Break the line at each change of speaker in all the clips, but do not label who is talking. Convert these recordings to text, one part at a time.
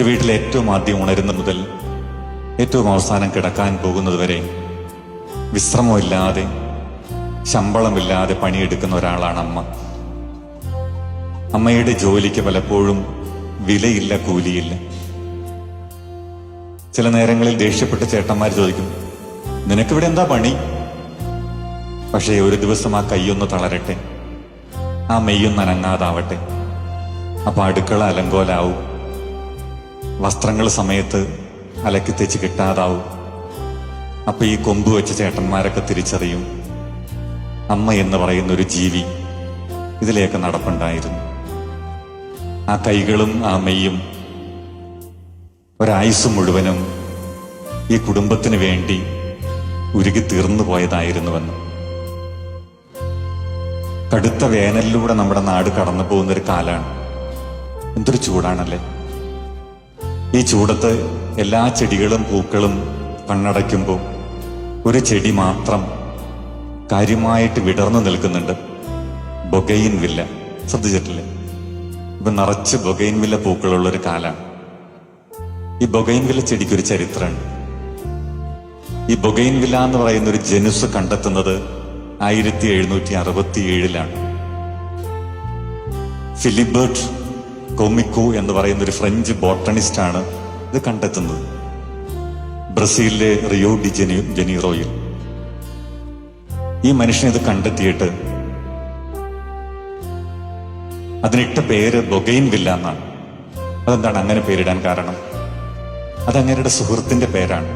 ഒരു വീട്ടിൽ ഏറ്റവും ആദ്യം ഉണരുന്നത് മുതൽ ഏറ്റവും അവസാനം കിടക്കാൻ പോകുന്നത് വരെ വിശ്രമമില്ലാതെ ശമ്പളമില്ലാതെ പണിയെടുക്കുന്ന ഒരാളാണ് അമ്മ. അമ്മയുടെ ജോലിക്ക് പലപ്പോഴും വിലയില്ല കൂലിയില്ല. ചില നേരങ്ങളിൽ ദേഷ്യപ്പെട്ട് ചേട്ടന്മാർ ചോദിക്കും നിനക്കിവിടെ എന്താ പണി? പക്ഷേ ഒരു ദിവസം ആ കൈയൊന്ന് തളരട്ടെ. ആ മെയ്യൊന്ന് അനങ്ങാതാവട്ടെ. അപ്പൊ അടുക്കള അലങ്കോലാവും. വസ്ത്രങ്ങൾ സമയത്ത് അലക്കി തെച്ച് കിട്ടാതാവും. അപ്പൊ ഈ കൊമ്പ് വെച്ച ചേട്ടന്മാരൊക്കെ തിരിച്ചറിയും അമ്മ എന്ന് പറയുന്ന ഒരു ജീവി ഇതിലേക്ക് നടപ്പുണ്ടായിരുന്നു. ആ കൈകളും ആ മെയ്യും ഒരായുസ് മുഴുവനും ഈ കുടുംബത്തിന് വേണ്ടി ഉരുകി തീർന്നു പോയതായിരുന്നുവെന്ന്. കടുത്ത വേനലിലൂടെ നമ്മുടെ നാട് കടന്നു പോകുന്ന ഒരു കാലാണ്. എന്തൊരു ചൂടാണല്ലേ? ഈ ചൂടത്ത് എല്ലാ ചെടികളും പൂക്കളും കണ്ണടയ്ക്കുമ്പോൾ ഒരു ചെടി മാത്രം കാര്യമായിട്ട് വിടർന്നു നിൽക്കുന്നുണ്ട്. Bougainvillea. ശ്രദ്ധിച്ചിട്ടില്ലേ? ഇപ്പൊ നിറച്ച് ബൊഗൈൻ വില്ല പൂക്കളുള്ള ഒരു കാലാണ് ഈ ബൊഗൈൻ വില്ല ചെടിക്ക് ഒരു ചരിത്രമുണ്ട്. ഈ ബൊഗൈൻ വില്ല എന്ന് പറയുന്ന ഒരു ജനുസ് കണ്ടെത്തുന്നത് ആയിരത്തി എഴുന്നൂറ്റി അറുപത്തി ഏഴിലാണ് ഫിലിബർട്ട് കൊമിക്കോ എന്ന് പറയുന്ന ഒരു ഫ്രഞ്ച് ബോട്ടണിസ്റ്റ് ആണ് ഇത് കണ്ടെത്തുന്നത്. ബ്രസീലിലെ റിയോ ഡി ജനി ജനീറോയിൽ. ഈ മനുഷ്യൻ ഇത് കണ്ടെത്തിയിട്ട് അതിനിട്ട പേര് ബൊഗൈൻ വില്ല എന്നാണ്. അതെന്താണ് അങ്ങനെ പേരിടാൻ കാരണം? അതങ്ങരുടെ സുഹൃത്തിന്റെ പേരാണ്.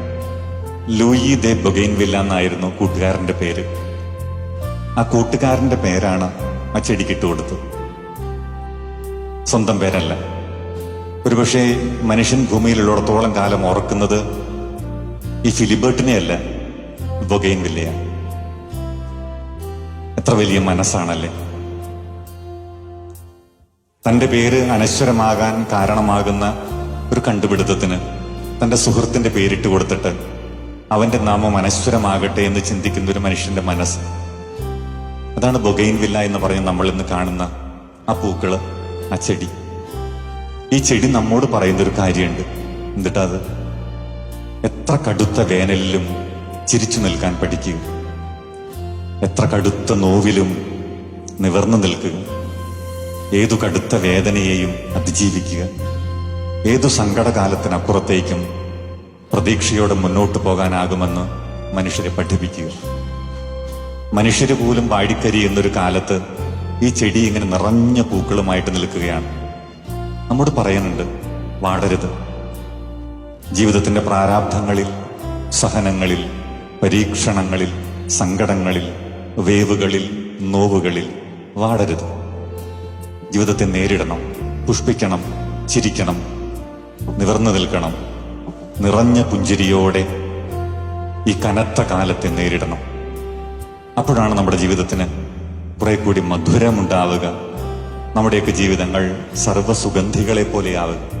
ലൂയി ദെ ബൊഗൈൻ വില്ല എന്നായിരുന്നു കൂട്ടുകാരന്റെ പേര്. ആ കൂട്ടുകാരന്റെ പേരാണ് ആ ചെടിക്കിട്ട് കൊടുത്തത്. സ്വന്തം പേരല്ല. ഒരുപക്ഷെ മനുഷ്യൻ ഭൂമിയിലുള്ളിടത്തോളം കാലം ഓർക്കുന്നത് ഈ ഫിലിബേർട്ടിനെയല്ല ബൊഗൈൻ വില്ലയ എത്ര വലിയ മനസ്സാണല്ലേ? തന്റെ പേര് അനശ്വരമാകാൻ കാരണമാകുന്ന ഒരു കണ്ടുപിടുത്തത്തിന് തന്റെ സുഹൃത്തിന്റെ പേരിട്ട് കൊടുത്തിട്ട് അവന്റെ നാമം അനശ്വരമാകട്ടെ എന്ന് ചിന്തിക്കുന്ന ഒരു മനുഷ്യന്റെ മനസ്സ്. അതാണ് ബൊഗൈൻ വില്ല എന്ന് പറഞ്ഞ് നമ്മൾ ഇന്ന് കാണുന്ന ആ പൂക്കൾ. ആ ചെടി. ഈ ചെടി നമ്മോട് പറയുന്ന ഒരു കാര്യമുണ്ട്. എന്നിട്ടത് എത്ര കടുത്ത വേനലിലും ചിരിച്ചു നിൽക്കാൻ പഠിക്കുക എത്ര കടുത്ത നോവിലും നിവർന്നു നിൽക്കുക ഏതു കടുത്ത വേദനയെയും അതിജീവിക്കുക. ഏതു സങ്കടകാലത്തിനപ്പുറത്തേക്കും പ്രതീക്ഷയോടെ മുന്നോട്ട് പോകാനാകുമെന്ന് മനുഷ്യരെ പഠിപ്പിക്കുക. മനുഷ്യര് പോലും വാടിക്കരി എന്നൊരു കാലത്ത് ഈ ചെടി ഇങ്ങനെ നിറഞ്ഞ പൂക്കളുമായിട്ട് നിൽക്കുകയാണ്. നമ്മോട് പറയുന്നുണ്ട് വാടരുത്. ജീവിതത്തിന്റെ പ്രാരാബ്ധങ്ങളിൽ സഹനങ്ങളിൽ പരീക്ഷണങ്ങളിൽ സങ്കടങ്ങളിൽ വേവുകളിൽ നോവുകളിൽ വാടരുത്. ജീവിതത്തെ നേരിടണം പുഷ്പിക്കണം ചിരിക്കണം നിവർന്നു നിൽക്കണം നിറഞ്ഞ പുഞ്ചിരിയോടെ ഈ കനത്ത കാലത്തെ നേരിടണം. അപ്പോഴാണ് നമ്മുടെ ജീവിതത്തിന് കുറെ കൂടി മധുരമുണ്ടാവുക. നമ്മുടെയൊക്കെ ജീവിതങ്ങൾ സർവസുഗന്ധികളെ പോലെയാവുക